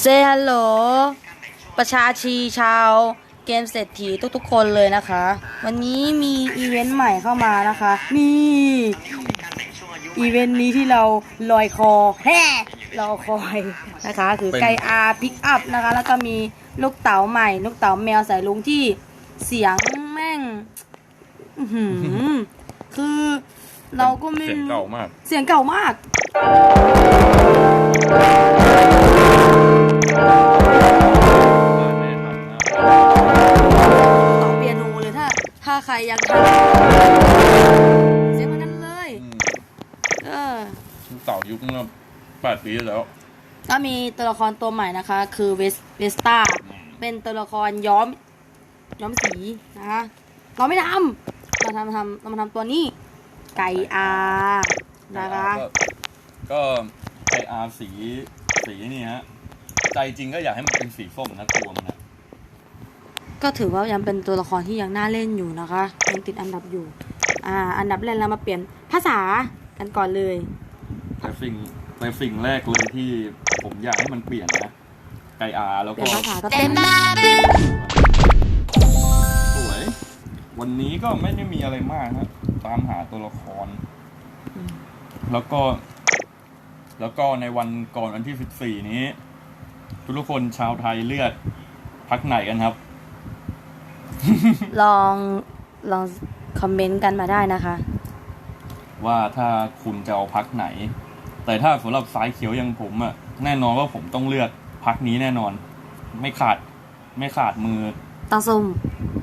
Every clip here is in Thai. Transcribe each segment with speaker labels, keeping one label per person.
Speaker 1: เซฮัลโหลประชาชีชาวเกมเศรษฐีทุกๆคนเลยนะคะ วันนี้มีอีเวนต์ใหม่เข้ามานะคะ นี่อีเวนต์นี้ที่เราลอยคอแฮ่รอคอยนะคะ คือ
Speaker 2: เป็น
Speaker 1: ไกอาพิกอัพนะคะ แล้วก็มีลูกเต๋าใหม่ ลูกเต๋าแมวสายลุงที่เสียงแม่งอื้อหือคือเราก็ไม่
Speaker 2: เสียง
Speaker 1: รู้
Speaker 2: เก่ามาก
Speaker 1: เสียงเก่ามาก
Speaker 2: ไม่ได้ทำนะ
Speaker 1: ต่อเปียโนเลยถ้า ถ้าใครยังทันเสียงเหมือนกันเลย
Speaker 2: อืม
Speaker 1: เออ
Speaker 2: เต่ายุคเมื่อแปดปีที่แล้ว
Speaker 1: ก็มีตัวละครตัวใหม่นะคะ คือเวสเวสตาเป็นตัวละครย้อม ย้อมสีนะคะเราไม่ทำเราทำทำเรามาทำตัวนี้ ไก่อานะคะ
Speaker 2: ก็ก็ไออาร์สีสีนี่ฮะ ใจจริงก็อยากให้มันเป็นสีส้มนะตัวมันนะ
Speaker 1: ก็ถือว่ายังเป็นตัวละครที่ยังน่าเล่นอยู่นะคะยังติดอันดับอยู่ อ่า อันดับแรกเรามาเปลี่ยนภาษากันก่อนเลย
Speaker 2: แต่สิ่งแต่สิ่งแรกเลยที่ผมอยากให้มันเปลี่ยนนะไกอาร์แล้ว
Speaker 1: เปลี่
Speaker 2: ก็
Speaker 1: ยนภาษาก็เต้น
Speaker 2: สวย วันนี้ก็ไม่ได้มีอะไรมากนะตามหาตัวละคร
Speaker 1: อืม
Speaker 2: แล้วก็ แล้วก็ในวันก่อนวันที่สิบสี่นี้ ทุกๆคนชาวไทยเลือกพักไหนกันครับ
Speaker 1: ลองลองคอมเมนต์กันมาได้นะคะ
Speaker 2: ว่าถ้าคุณจะเอาพักไหน แต่ถ้าสำหรับสายเขียวอย่างผมอะแน่นอนว่าผมต้องเลือกพักนี้แน่นอน ไม่ขาดไม่ขาดมือ
Speaker 1: ต้องส้ม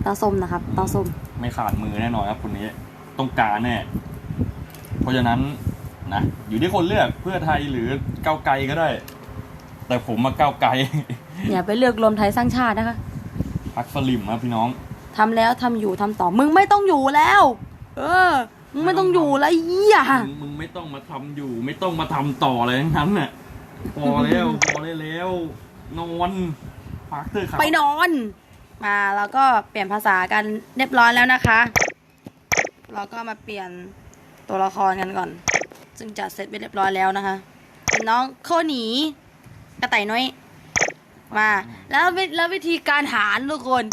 Speaker 1: ต้องส้มนะครับต้องส้ม
Speaker 2: ไม่ขาดมือแน่นอนครับคนนี้ต้องการแน่เพราะฉะนั้นนะอยู่ที่คนเลือกเพื่อไทยหรือก้าวไกลก็ได้ แต่ผมมาก้าวไกล
Speaker 1: อย่าไปเลือกรวมไทยสร้างชาตินะคะ
Speaker 2: พักสลิมครับพี่น้อง
Speaker 1: ทำแล้วทำอยู่ทำต่อมึงไม่ต้องอยู่แล้ว เออมึงไม่ต้องอยู่แล้วไอ้เหี้ย
Speaker 2: มึงมึงไม่ต้องมาทำอยู่ ไม่ต้องมาทำต่อเลยทั้งนั้นน่ะพอแล้วพอได้แล้ว นอนพักเถอะครับ
Speaker 1: ไปนอน มาแล้วก็เปลี่ยนภาษากันเรียบร้อยแล้วนะคะเราก็มาเปลี่ยนตัวละครกันก่อน ซึ่งจัดเสร็จไปเรียบร้อยแล้วนะคะเป็นน้องโคหนี กระต่ายน้อย มาแล้ววิแล้ววิธีการหารทุกคน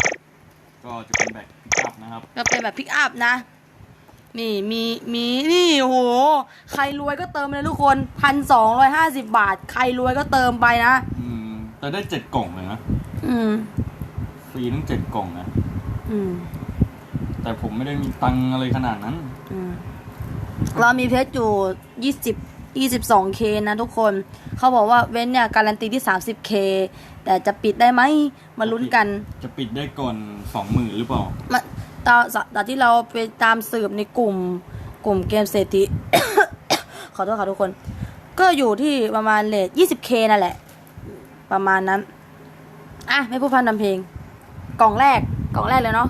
Speaker 2: ก็จะเป็นแบบพิกับนะครับ
Speaker 1: ก็เป็นแบบพิกอัพนะ นี่มีมีนี่โหใครรวยก็เติมเลยทุกคนพันสองร้อยห้าสิบบาท ใครรวยก็เติมไปนะ
Speaker 2: อืมแต่ได้เจ็ดกล่องเลยนะ
Speaker 1: อืม
Speaker 2: ฟรีทั้งเจ็ดกล่องนะ
Speaker 1: อืม
Speaker 2: แต่ผมไม่ได้มีตังค์อะไรขนาดนั้น
Speaker 1: อืมเรามีเพชรอยู่ยี่สิบ ยี่สิบสองเคนะทุกคน เขาบอกว่าเว้นเนี่ยการันตีที่สามสิบเคแต่จะปิดได้ไหมมาลุ้นกัน
Speaker 2: จะปิดได้ก่อนสองหมื่นหรือเปล่า
Speaker 1: มาตอนตอนที่เราไปตามสืบในกลุ่มกลุ่มเกมเศรษฐี ขอโทษค่ะทุกคน ก็อยู่ที่ประมาณเลท 20k นั่นแหละ ประมาณนั้น อะ ไม่พูดพันทำเพลง กล่องแรก กล่องแรกเลยเนาะ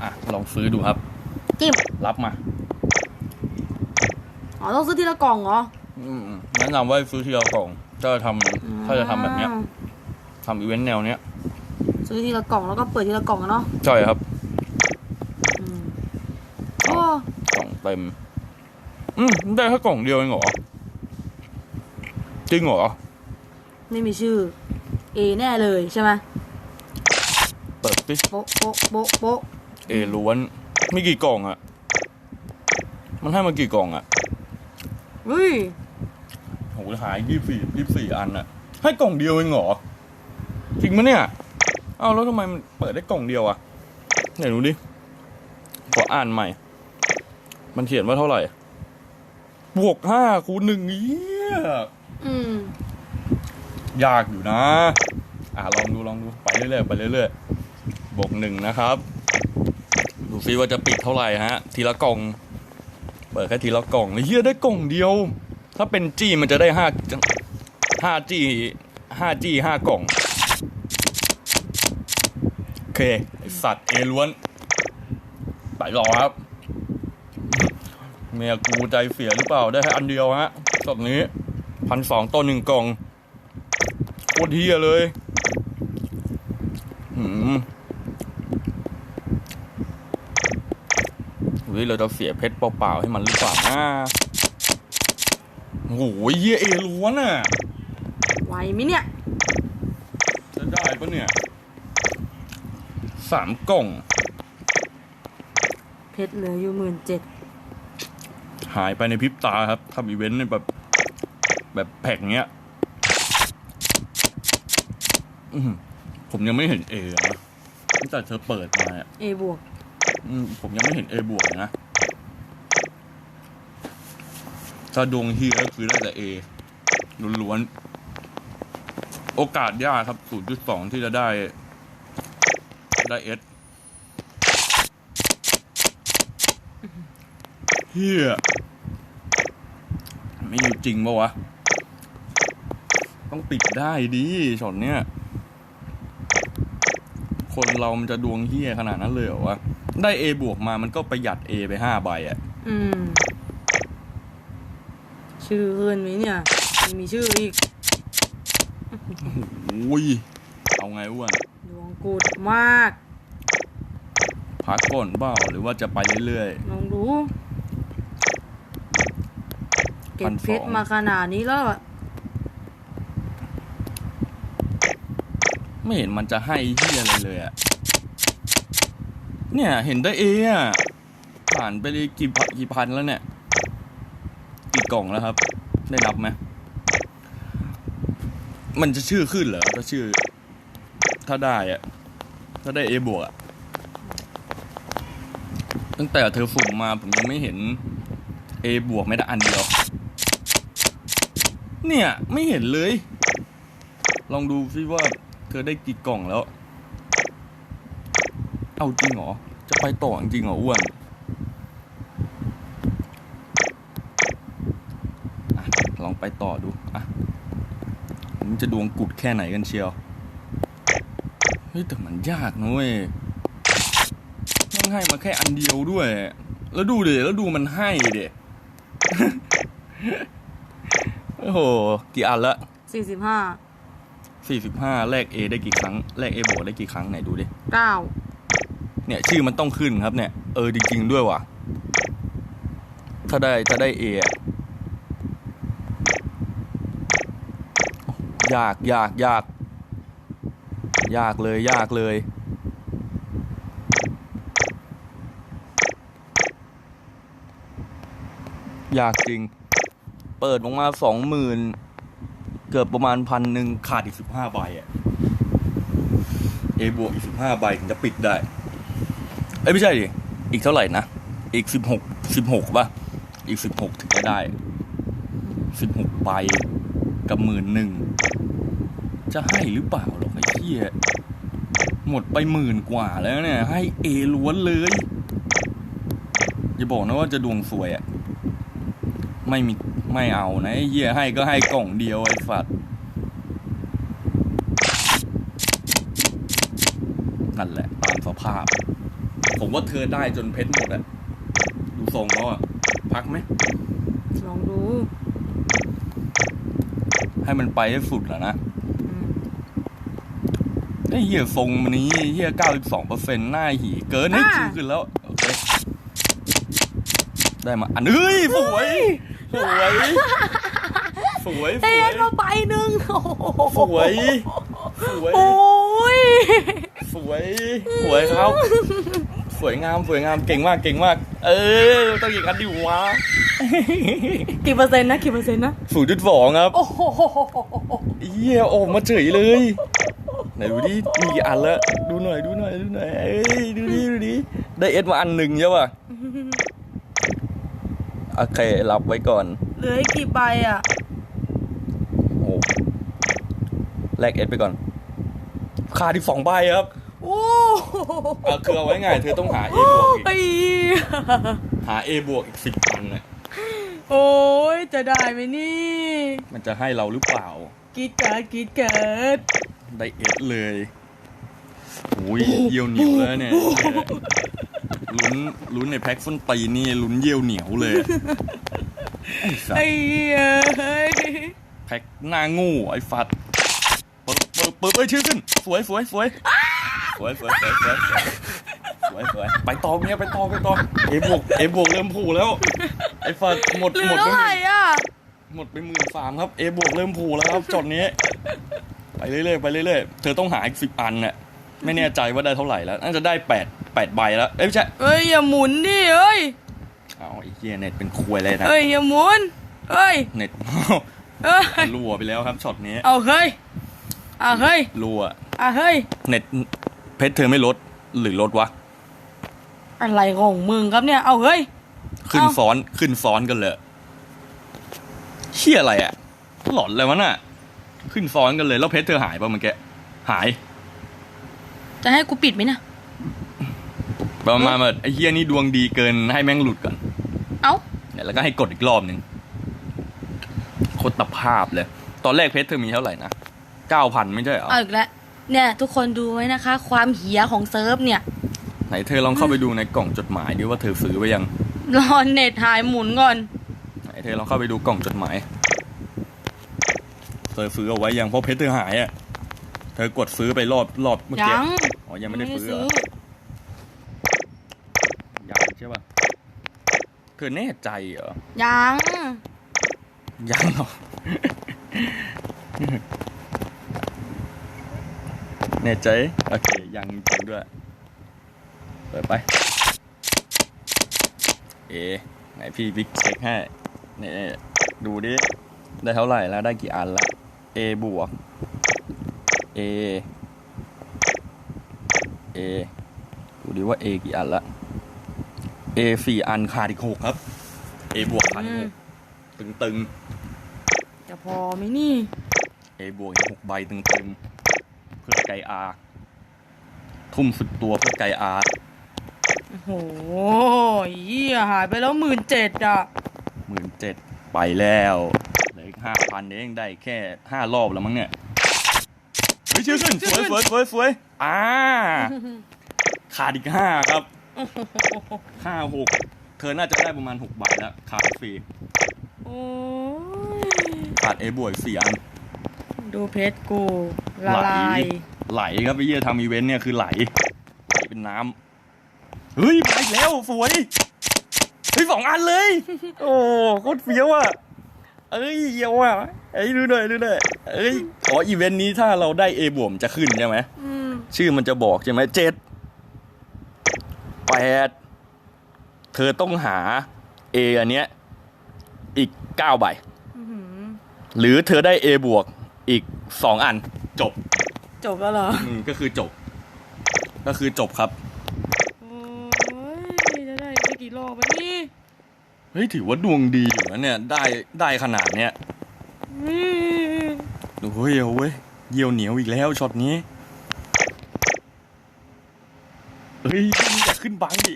Speaker 2: อะ ลองซื้อดูครับ
Speaker 1: จิ้ม
Speaker 2: รับมา
Speaker 1: อ๋อ ต้องซื้อทีละกล่องเหรอ
Speaker 2: อืมแนะนำว่าซื้อทีละกล่องถ้าจะทำถ้าจะทำแบบเนี้ย
Speaker 1: อืม
Speaker 2: ทำอีเวนต์แนวเนี้ย
Speaker 1: ซื้อทีละกล่องแล้วก็เปิดทีละกล่องอะเนาะ
Speaker 2: ใช่ครับ
Speaker 1: อืมโอ้
Speaker 2: กล่องเต็ม อืมได้แค่กล่องเดียวเองเหรอจริงเหรอ
Speaker 1: ไม่มีชื่อ A แน่เลยใช่ไหม
Speaker 2: เปิดสิ
Speaker 1: โป๊ะโป๊ะโป๊ะโป๊ะ
Speaker 2: เอล้วนมีกี่กล่องอะมันให้มากี่กล่องอะ
Speaker 1: เฮ้ย
Speaker 2: โหหายยี่สี่ยี่สี่อันอะให้กล่องเดียวเองเหรอจริงไหมเนี่ย เอ้าแล้วทำไมมันเปิดได้กล่องเดียวอะไหนดูดิขออ่านใหม่ มันเขียนว่าเท่าไหร่ บวกห้าคูณหนึ่งเยี่ย
Speaker 1: อืม
Speaker 2: ยากอยู่นะ อะลองดูลองดูไปเรื่อยๆไปเรื่อยๆบวกหนึ่งนะครับ ดูซิว่าจะปิดเท่าไหร่ฮะ ทีละกล่อง เปิดแค่ทีละกล่องเฮียได้กล่องเดียว ถ้าเป็นจี้มันจะได้ห้าห้าจี้ห้าจี้ห้ากล่องโอเคสัตว์เอล้วนไปรอครับ เมียกูใจเสียหรือเปล่าได้แค่อันเดียวฮะตบนี้พันสองต้นหนึ่งกล่องโคตรเฮียเลยหืมเฮ้ยเราจะเสียเพชรเปล่าๆให้มันหรือเปล่านะ โอ้โหเฮียเอล้วนอะ
Speaker 1: โไหวไหมเนี่ย
Speaker 2: จะได้ปะเนี่ย สามกล่อง
Speaker 1: เพชรเหลืออยู่หมื่นเจ็ด
Speaker 2: หายไปในพริบตาครับทำอีเวนต์ในแบบ แบบแผกเงี้ยอื้อหือผมยังไม่เห็นเอนะตั้งแต่เธอเปิดมาอะ
Speaker 1: เอบวก
Speaker 2: อืมผมยังไม่เห็นเอบวกนะ ถ้าดวงเฮียก็คือได้แต่เอล้วนๆโอกาสยากครับ 0.2 ที่จะได้ ได้เอสเฮียไม่อยู่จริงปะวะ ต้องปิดได้ดิช็อตเนี้ย คนเรามันจะดวงเฮียขนาดนั้นเลยเหรอวะ ได้ A บวกมามันก็ประหยัด A ไปห้าใบอะ
Speaker 1: อืม ชื่อขึ้นไหมเนี่ยไม่มีชื่ออีก
Speaker 2: อุ้ยเอาไงอ้วน
Speaker 1: ดวงกูดมาก
Speaker 2: พักก่อนเปล่าหรือว่าจะไปเรื่อย
Speaker 1: ลองดู เก็บเพชร
Speaker 2: 1,200
Speaker 1: มาขนาดนี้แล้วอะ
Speaker 2: ๆ ไม่เห็นมันจะให้เฮี้ยอะไรเลยอะเนี่ยเห็นได้ A อะผ่านไปเลยกี่พันกี่พันแล้วเนี่ย กล่องแล้วครับ ได้นับไหมมันจะชื่อขึ้นเหรอถ้าชื่อ ถ้าได้อะถ้าได้ A บวกอะตั้งแต่เธอสุ่มมาผมยังไม่เห็น A บวกไม่ได้อันเดียว เนี่ย ไม่เห็นเลย ลองดูซิว่า เธอได้กี่กล่องแล้ว เอาจริงเหรอ จะไปต่อจริงเหรออ้วนอะลอง ไปต่อดู อะมันจะดวงกุดแค่ไหนกันเชียว เฮ้ยแต่มันยากนะเว้ยมันให้มาแค่อันเดียวด้วย แล้วดูเดแล้วดูมันให้เดโอ้โห กี่อันละ
Speaker 1: สี่สิบห้า
Speaker 2: สี่สิบห้าแลก A ได้กี่ครั้ง แลก A บวกได้กี่ครั้งไหนดูดิ
Speaker 1: เก้า
Speaker 2: เนี่ยชื่อมันต้องขึ้นครับเนี่ย เออจริงๆด้วยว่ะ ถ้าได้ถ้าได้ A อะ ยากยากยากยากเลยยากเลย ยากจริง เปิดออกมาสองหมื่นเกือบประมาณพันหนึ่งขาดอีกสิบห้าใบอะเอบวกอีกสิบห้าใบถึงจะปิดได้ เอ้ยไม่ใช่ดิ อีกเท่าไหร่นะ อีกสิบหกสิบหกป่ะ อีกสิบหกถึงจะได้สิบหกใบ กับหมื่นหนึ่ง จะให้หรือเปล่าหรอกไอ้เหี้ยหมดไปหมื่นกว่าแล้วเนี่ย ให้เอล้วนเลย อย่าบอกนะว่าจะดวงสวยอะไม่มีไม่เอานะไอ้เหี้ยให้ก็ให้กล่องเดียวไอ้ฝัดนั่นแหละ ตามสภาพ ผมว่าเธอได้จนเพชรหมดอะดูทรงแล้วอะพักไหม
Speaker 1: ลองดู
Speaker 2: ให้มันไปให้สุดแล้วนะ
Speaker 1: อืม
Speaker 2: ไอ้เหี้ยทรงมันนี้เหี้ยเก้าสิบสองเปอร์เซ็นต์หน้าหีเกินให้
Speaker 1: อ่า
Speaker 2: ชื่อขึ้นแล้วโอเคได้มาอันเฮ้ยสวยสวยสวยส
Speaker 1: เต้
Speaker 2: วย
Speaker 1: นมาใบหนึ่งโอ้โห
Speaker 2: สวยสวย
Speaker 1: โอ้ย
Speaker 2: สวยสวยครับ สวยงามสวยงามเก่งมากเก่งมาก เออต้องอย่างนั้นดิวะ
Speaker 1: กี่เปอร์เซ็นต์นะกี่เปอร์เซ็นต์นะ
Speaker 2: ศูนย์จุดสองครับ
Speaker 1: โอ้โห
Speaker 2: เยี่ยโออกมาเฉยเลย ไหนดูดิมีกี่อันแล้วดูหน่อยดูหน่อยดูหน่อยเอ้ยดูดิดูดิได้เอสมาอันหนึ่งใช่ป่ะโอเครับไว้ก่อน
Speaker 1: เหลืออีกกี่ใบอะ
Speaker 2: โอ้แลกเอสไปก่อนขาดอีกสองใบครับ
Speaker 1: โอ้
Speaker 2: เออคือเอาไว้ไงเธอต้องหา A บวกอีก
Speaker 1: ไอ้
Speaker 2: หา A บวกอีกสิบอันเนี่ย
Speaker 1: โอ้ยจะได้ไหมนี่
Speaker 2: มันจะให้เราหรือเปล่า
Speaker 1: กรีดเกิดกรีดเกิด
Speaker 2: ได้เอสเลยโอ้ยเยี่ยวเหนียวแล้วเนี่ยลุ้นลุ้นในแพ็คส้นตีนนี่ลุ้นเยี่ยวเหนียวเลยไอ้สัส
Speaker 1: ไอ้เอ้ย
Speaker 2: แพ็คหน้างูไอ้ฟัดเปิดเปิดเปิดเอ้ยชื่อขึ้นสวยสวยสวยสวยสวยสวยสวยสวยสวยไปต่อเนี่ยไปต่อไปต่อเอบวกเอบวกเริ่มผูแล้ว ไอ้ฝัดหมด
Speaker 1: ห
Speaker 2: มดไป
Speaker 1: เท่หมื่อะ
Speaker 2: หมดไปหมื่นสามครับ เอบวกเริ่มผูแล้วครับจอดนี้ ไปเรื่อยๆไปเรื่อยๆ เธอต้องหาอีกสิบอันเนี่ยไม่แน่ใจว่าได้เท่าไหร่แล้ว น่าจะได้แปดแปดใบแล้ว เอ้ยไม่ใช่
Speaker 1: เอ้ยอย่าหมุนดิเอ้ย
Speaker 2: เอาไอ้เหี้ยเน็ตเป็นควยเลยนะ
Speaker 1: เอ้ยอย่าหมุนเอ้ย
Speaker 2: เน็ต
Speaker 1: เอ้ย
Speaker 2: รั่วไปแล้วครับช็อตนี้
Speaker 1: เอาเฮ้ยเอาเฮ้ย
Speaker 2: รั่ว
Speaker 1: เอาเฮ้ย
Speaker 2: เน็ตเพชรเธอไม่ลดหรือลดวะ
Speaker 1: อะไรของมึงครับเนี่ยเอาเฮ้ย
Speaker 2: ขึ้น
Speaker 1: ฟ้อ
Speaker 2: นขึ้นฟ้อนกันเลยเชี่ยอะไรอะหลอนเลยวะน่ะ ขึ้นฟ้อนกันเลย แล้วเพชรเธอหายป่ะเมื่อกี้หาย
Speaker 1: จะให้กูปิดไหมนะ
Speaker 2: ประมาณแบบไอ้เฮียนี่ดวงดีเกินให้แม่งหลุดก่อน
Speaker 1: เอ้า
Speaker 2: เนี่ยแล้วก็ให้กดอีกรอบหนึ่งโคตรภาพเลย ตอนแรกเพชรเธอมีเท่าไหร่นะเก้าพันไม่ใช่เหรอ
Speaker 1: เอาอีกแล้วเนี่ย ทุกคนดูไว้นะคะ ความเหี้ยของเซิร์ฟเนี่ย
Speaker 2: ไหนเธอลองเข้าไปดูในกล่องจดหมายดิว่าเธอซื้อไปยัง
Speaker 1: รอเน็ตหายหมุนก่อน
Speaker 2: ไหนเธอลองเข้าไปดูกล่องจดหมาย เธอซื้อเอาไว้ยังเพราะเพชรเธอหายอะ เธอกดซื้อไปรอบรอบเมื่อกี้
Speaker 1: ยัง
Speaker 2: อ๋อยังไม่ได้ซื้อยังใช่ป่ะคือแน่ใจเหรอ
Speaker 1: ยัง
Speaker 2: ยังหรอ แน่ใจ โอเค ยังจริงด้วย เปิดไป เอไหนพี่บิ๊กเช็คให้นี่ดูดิ ได้เท่าไหร่แล้วได้กี่อันละเอบวกเอเอดูดิว่าเอกี่อันละเอสี่อันขาดอีกหกครับเอบวกขาดอีกหกตึงๆ
Speaker 1: จะพอไหมนี่
Speaker 2: เอบวกอีกหกใบตึงๆ เพื่อไกอาทุ่มสุดตัวเพื่อไกอาร์
Speaker 1: โอ้โหเยี่ยหายไปแล้วหมื่นเจ็ดอะ
Speaker 2: หมื่นเจ็ดไปแล้วเหลืออีกห้าพันเองได้แค่ห้ารอบแล้วมั้งเนี่ยเฮ้ยชื่อขึ้นสวยสวยสวยสวยอ่าขาดอีกห้าครับห้าหกเธอน่าจะได้ประมาณหกใบแล้วขาดฟรี
Speaker 1: โอ้ย
Speaker 2: ขาดเอบวยสี่อัน
Speaker 1: ดูเพชรกู ละลาย
Speaker 2: ไหลครับไปเยี่ยทำอีเวนต์เนี่ยคือไหลเป็นน้ำ เฮ้ยมาอีกแล้วสวยเฮ้ยสองอันเลย โอ้โคตรเฟี้ยวอะเอ้ยเยี่ยวอะเอ้ยดูหน่อยดูหน่อยเอ้ยอ๋ออีเวนต์นี้ถ้าเราได้เอบวมจะขึ้นใช่ไหมชื่อมันจะบอกใช่ไหมเจ็ดแปดเธอต้องหาเออันเนี้ยอีกเก้าใบ
Speaker 1: ห
Speaker 2: รือเธอได้เอบวกอีกสองอัน จบ
Speaker 1: จบแล้วเหรอ
Speaker 2: ก็คือจบ ก็คือจบครับ เฮ้ยถือว่าดวงดีอยู่นะเนี่ย ได้ได้ขนาดเนี้ย
Speaker 1: ดู
Speaker 2: เฮ้ยเอาเว้ยเยี่ยวเหนียวอีกแล้วช็อตนี้เฮ้ยจะขึ้นบังดิ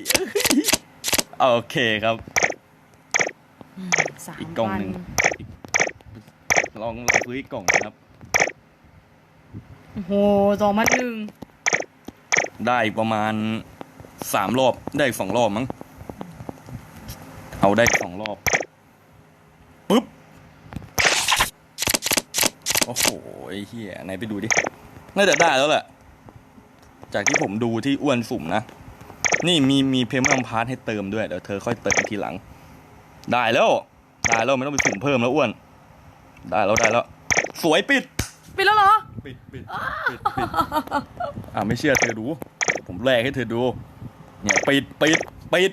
Speaker 2: โอเคครับอีกกล่องหนึ่งลองลองซื้ออีกกล่องนะครับ
Speaker 1: โอ้โหสองพันหนึ่ง
Speaker 2: ได้ประมาณสามรอบได้สองรอบมั้ง เอาได้สองรอบปุ๊บ โอ้โหไอ้เหี้ยไหนไปดูดิ น่าจะได้แล้วแหละ จากที่ผมดูที่อ้วนสุ่มนะ นี่มีมีเพมเมอร์พาร์ทให้เติมด้วย เดี๋ยวเธอค่อยเติมทีหลัง ได้แล้ว ได้แล้วไม่ต้องไปสุ่มเพิ่มแล้วอ้วน ได้แล้วได้แล้ว สวยปิด
Speaker 1: ปิดแล้วเหรอ
Speaker 2: ปิดปิดปิดปิดอ่าไม่เชื่อเธอดู ผมแรกให้เธอดู เนี่ยปิดปิดปิด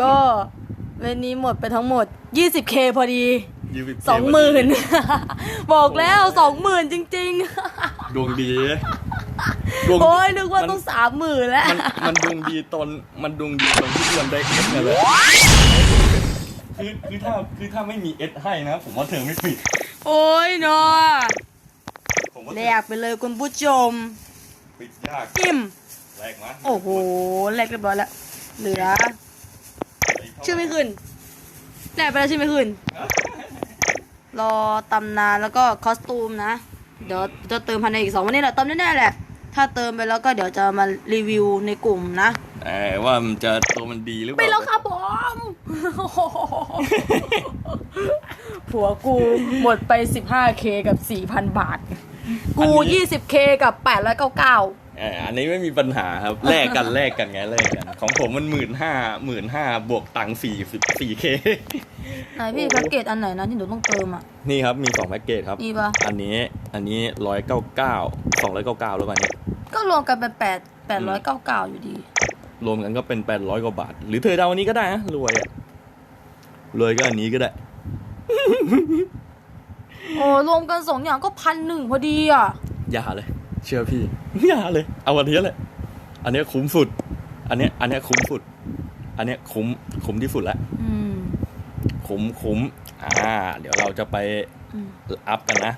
Speaker 1: ก็เวันนี้หมดไปทั้งหมด 20k พอดี
Speaker 2: ยี่สิบ
Speaker 1: สองหมื่นบอกแล้วสองหมื่นจริง
Speaker 2: ดวงดีดวง
Speaker 1: ๆ โอ้ยนึกว่าต้องสามหมื่นแล้ว
Speaker 2: มันมันดวงดีตอนมันดวงดีตอนที่อ้วนได้เอสเนี่ยแหละคือคือถ้าคือถ้าไม่มีเอสให้นะ ผมว่าเธอไม่ปิด
Speaker 1: โอ้ยเนาะ
Speaker 2: ผมว่า
Speaker 1: แลกไปเลยคุณผู้ชม
Speaker 2: ปิดยาก
Speaker 1: จิ้ม
Speaker 2: แรกนะ
Speaker 1: โอ้โหแลกเรียบร้อยแล้ว เหลือ ชื่อไม่ขึ้นแลกไปแล้วชื่อไม่ขึ้น รอตำนานแล้วก็คอสตูมนะ เดี๋ยวจะเติมภายในอีกสองวันนี้แหละเติมแน่ๆแหละ ถ้าเติมไปแล้วก็เดี๋ยวจะมารีวิวในกลุ่มนะ
Speaker 2: แต่ว่ามันจะตัวมันดีหรือเป
Speaker 1: ไป
Speaker 2: ล่า
Speaker 1: แล้วครับผมผัวกูหมดไป 15k กับ 4,000 บาท กู 20k กับ899
Speaker 2: เอออันนี้ไม่มีปัญหาครับแลกกันแลกกันไงแลกกัน ของผมมันหมื่นห้าหมื่นห้าบวกตังค์สี่สิบสี่เค
Speaker 1: ไหนพี่แพ็กเกจอันไหนนะที่หนูต้องเติมอะ
Speaker 2: นี่ครับมีสองแพ็กเกจครับ
Speaker 1: นี่ปะ
Speaker 2: อันนี้อันนี้ร้อยเก้าเก้าสองร้อยเก้าเก้าแล้วกันนี้
Speaker 1: ก็รวมกันเป็น8 899อยู่ดี
Speaker 2: รวมกันก็เป็นแปดร้อยกว่าบาท หรือเธอจะเอาอันนี้ก็ได้นะรวยอะรวยก็อันนี้ก็ได้
Speaker 1: โอ้รวมกันสองอย่างก็พันหนึ่งพอดีอะ
Speaker 2: อย่าเลย เชื่อพี่อย่าเลย เอาอันนี้แหละ อันเนี้ยคุ้มสุด อันเนี้ยอันเนี้ยคุ้มสุด อันเนี้ยคุ้มคุ้มที่สุดแล้ว
Speaker 1: อืม
Speaker 2: คุ้มคุ้มอ่า เดี๋ยวเราจะไป
Speaker 1: อืม
Speaker 2: อัพกันนะ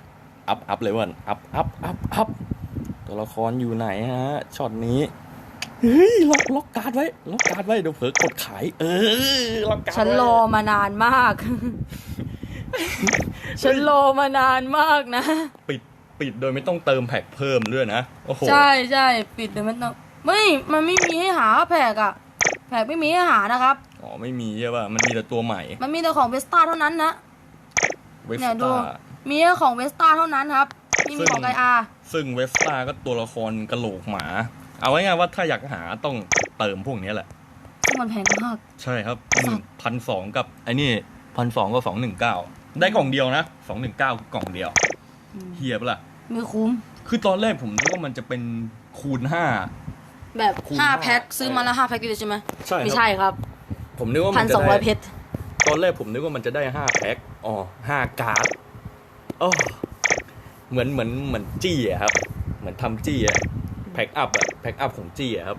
Speaker 2: อัพอัพเลยวันอัพอัพอัพอัพตัวละครอยู่ไหนฮะช็อตนี้เฮ้ยล็อกล็อกการ์ดไว้ล็อกการ์ดไว้เดี๋ยวเผลอกดขาย เออล็อกการ์ด
Speaker 1: ฉัน
Speaker 2: ไว้
Speaker 1: รอมานานมาก ฉันรอมานานมากนะ
Speaker 2: ปิด ปิดโดยไม่ต้องเติมแพ็คเพิ่มด้วยนะ โอ้โห
Speaker 1: ใช่ใช่ปิดเดี๋ยวมันต้องไม่ มันไม่มีให้หาแผกอะแผกไม่มีให้หานะครับ
Speaker 2: อ๋อไม่มีใช่ป่ะ มันมีแต่ตัวใหม่
Speaker 1: มันมีแต่ของเวสต้าเท่านั้นนะ
Speaker 2: เวส
Speaker 1: เนี่ยดู
Speaker 2: ต้า
Speaker 1: มีแค่ของเวสต้าเท่านั้นครับไม่มีของไกอา
Speaker 2: ซึ่งเวสต้าก็ตัวละครกระโหลกหมา เอาไว้ง่ายๆว่าถ้าอยากหาต้องเติมพวกนี้แหละ
Speaker 1: ซึ่งมันแพงมาก
Speaker 2: ใช่ครับ
Speaker 1: สัตว์
Speaker 2: พันสองกับไอ้นี่พันสองกับสองหนึ่งเก้าได้กล่องเดียวนะสองหนึ่งเก้ากล่องเดียว
Speaker 1: อืม
Speaker 2: เฮียปะล่ะ
Speaker 1: ไม่คุ้ม
Speaker 2: คือตอนแรกผมนึกว่ามันจะเป็นคูณห้า
Speaker 1: แบบ
Speaker 2: คุ้ม
Speaker 1: ห้ามา
Speaker 2: ก
Speaker 1: แพ็คซื้อมาแล้วห้าแพ็คเลยใช่ไหม
Speaker 2: ใช่ครับ
Speaker 1: ไม่ใช่ครับ
Speaker 2: ผมนึกว่า
Speaker 1: พั
Speaker 2: มันนจะ
Speaker 1: สองร้อยเพ
Speaker 2: ได้
Speaker 1: ชร
Speaker 2: ตอนแรกผมนึกว่ามันจะได้ห้าแพ็คอ๋อห้าการ์ดอ๋อเหมือนเหมือนเหมือนจี้อะครับ เหมือนทำจี้อะแพ็คอัพอะแพ็คอัพของจี้อะครับ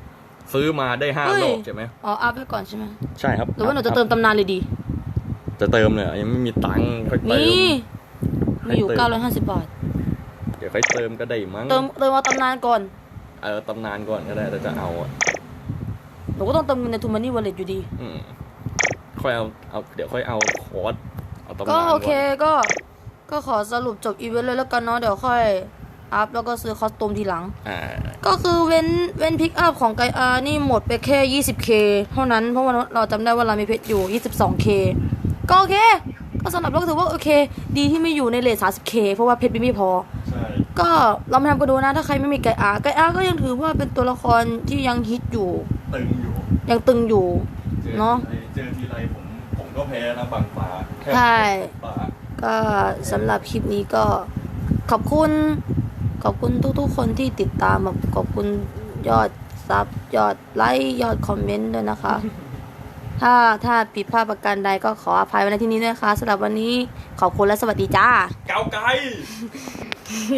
Speaker 2: ซื้อมาได้ห้า
Speaker 1: เฮ้ย
Speaker 2: รอบใช่ไหม
Speaker 1: อ๋ออัพให้ก่อนใช่ไหม
Speaker 2: ใช่ครับ
Speaker 1: หรือว่าหนูจะเติมตำนานเลยดี
Speaker 2: จะเติมเนี่ยยังไม่มีตังค์ค่อยเติ
Speaker 1: นี่
Speaker 2: ม
Speaker 1: มีอยู่
Speaker 2: ให้เติม
Speaker 1: 950 บาท
Speaker 2: เดี๋ยวค่อยเติมก็ได้มั้ง
Speaker 1: เติมเติมเอาตำนานก่อน
Speaker 2: เออตำนานก่อนก็ได้แต่จะเอาอะ
Speaker 1: หนูก็ต้องเติมเงินในทูมันนี่วอลเล็ตอยู่ดี
Speaker 2: อืมค่อยเอาเอาเดี๋ยวค่อยเอาคอร์สเอาตำนาน
Speaker 1: ก็
Speaker 2: ก่อน
Speaker 1: โอเคก็ ก็ขอสรุปจบอีเวนต์เลยแล้วกันเนาะเดี๋ยวค่อยอัพแล้วก็ซื้อคอสตูมทีหลัง
Speaker 2: อ่า
Speaker 1: ก็คือเว้นเว้นพิกอัพของไกอานี่หมดไปแค่ 20k เท่านั้นเพราะว่าเราจำได้ว่าเรามีเพชรอยู่ 22k ก็โอเค ก็สำหรับเราก็ถือว่าโอเค ดีที่ไม่อยู่ในเลท 30k เพราะว่าเพชรไม่พอ
Speaker 2: ใช่
Speaker 1: ก็ลองมาทำกันดูนะ ถ้าใครไม่มีไกอาไกอาก็ยังถือว่าเป็นตัวละครที่ยังฮิตอยู่
Speaker 2: ตึงอยู่
Speaker 1: ยังตึงอยู่
Speaker 2: เจอ
Speaker 1: เนาะ
Speaker 2: ทีไรเจอทีไรผมผมก็แพ้นะบางปลาแค่
Speaker 1: ใช่
Speaker 2: ปลา
Speaker 1: ก็สำหรับคลิปนี้ก็ขอบคุณ ขอบคุณทุกๆคนที่ติดตามแบบขอบคุณยอดซับยอดไลค์ยอดคอมเมนต์ด้วยนะคะ ถ้าถ้าผิดพลาดประการใดก็ขออภัยไว้ในที่นี้ด้วยนะคะสำหรับวันนี้ขอบคุณและสวัสดีจ้า
Speaker 2: เกาไก